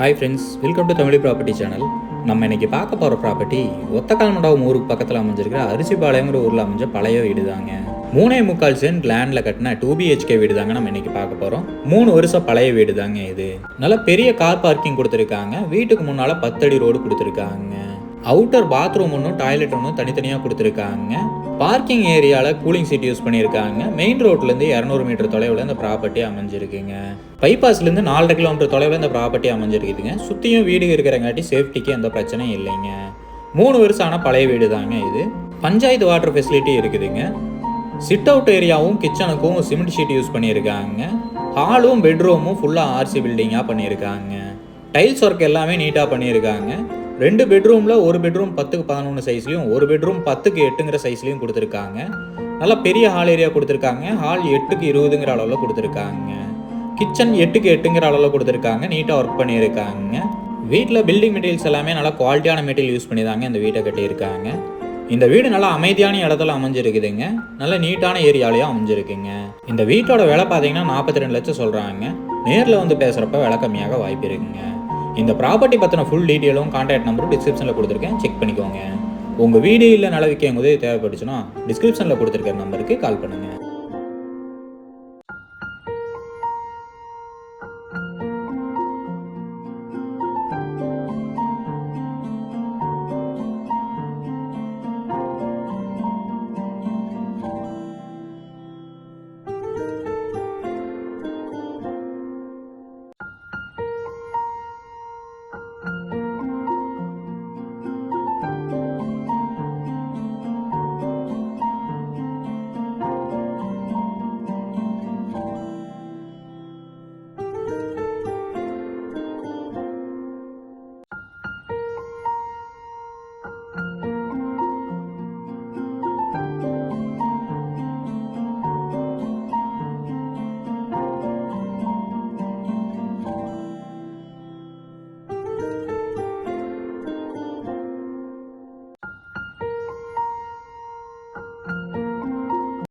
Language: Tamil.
Hi friends welcome to Tamil property channel நம்ம இன்னைக்கு பார்க்க போகிற ப்ராப்பர்ட்டி ஒத்தக்கால் மண்டபம் ஊருக்கு பக்கத்தில் அமைஞ்சிருக்கிற அரிசிபாளையங்கிற ஊரில் அமைஞ்ச பழைய வீடு தாங்க மூணே முக்கால் சென்ட் லேண்டில் கட்டின டூ பிஹெச்கே வீடு தாங்க நம்ம இன்னைக்கு பார்க்க போகிறோம் மூணு வருஷம் பழைய வீடு தாங்க இது. நல்ல பெரிய கார் பார்க்கிங் கொடுத்துருக்காங்க. வீட்டுக்கு முன்னால் பத்தடி ரோடு கொடுத்துருக்காங்க. அவுட்டர் பாத்ரூம் ஒன்றும் டாய்லெட் ஒன்றும் தனித்தனியாக கொடுத்துருக்காங்க. பார்க்கிங் ஏரியாவில் கூலிங் சீட் யூஸ் பண்ணியிருக்காங்க. மெயின் ரோட்லேருந்து இரநூறு மீட்டர் தொலைவில் இந்த ப்ராப்பர்ட்டி அமைஞ்சிருக்குங்க. பைபாஸ்லேருந்து நாலரை கிலோமீட்டர் தொலைவில் இந்த ப்ராப்பர்ட்டி அமைஞ்சிருக்குதுங்க. சுற்றியும் வீடு இருக்கிறங்காட்டி சேஃப்டிக்கு எந்த பிரச்சனையும் இல்லைங்க. மூணு வருஷம் ஆனால் பழைய வீடு தாங்க இது. பஞ்சாயத்து வாட்டர் ஃபெசிலிட்டி இருக்குதுங்க. சிட் அவுட் ஏரியாவும் கிச்சனுக்கும் சிமெண்ட் ஷீட் யூஸ் பண்ணியிருக்காங்க ஹாலும் பெட்ரூமும் ஃபுல்லாக ஆர்சி பில்டிங்காக பண்ணியிருக்காங்க. டைல்ஸ் ஒர்க் எல்லாமே நீட்டாக பண்ணியிருக்காங்க. ரெண்டு பெட்ரூமில் ஒரு பெட்ரூம் பத்துக்கு பதினொன்று சைஸ்லையும் ஒரு பெட்ரூம் பத்துக்கு எட்டுங்கிற சைஸ்லையும் கொடுத்துருக்காங்க. நல்லா பெரிய ஹால் ஏரியா கொடுத்துருக்காங்க. ஹால் எட்டுக்கு இருபதுங்கிற அளவில் கொடுத்துருக்காங்க. கிச்சன் எட்டுக்கு எட்டுங்கிற அளவில் கொடுத்துருக்காங்க. நீட்டாக ஒர்க் பண்ணியிருக்காங்க. வீட்டில் பில்டிங் மெட்டீரியல்ஸ் எல்லாமே நல்லா குவாலிட்டியான மெட்டீரியல் யூஸ் பண்ணி தாங்க இந்த வீட்டை கட்டியிருக்காங்க. இந்த வீடு நல்லா அமைதியான இடத்துல அமைஞ்சிருக்குதுங்க. நல்ல நீட்டான ஏரியாலையும் அமைஞ்சிருக்குங்க. இந்த வீட்டோட விலை பார்த்தீங்கன்னா நாற்பத்தி ரெண்டு லட்சம் சொல்கிறாங்க நேரில் வந்து பேசுகிறப்ப விலை கம்மியாக வாய்ப்பு இருக்குங்க. இந்த ப்ராப்பர்ட்டி பற்றின ஃபுல் டீட்டெயிலும் கான்டாக்ட் நம்பரும் டிஸ்கிரிப்ஷனில் கொடுத்துருக்கேன். செக் பண்ணிக்கோங்க. உங்கள் வீடு இல்லை நலவிக்க விற்கும் உதவி தேவைப்பட்டுச்சுன்னா டிஸ்கிரிப்ஷனில் கொடுத்துருக்க நம்பருக்கு கால் பண்ணுங்கள்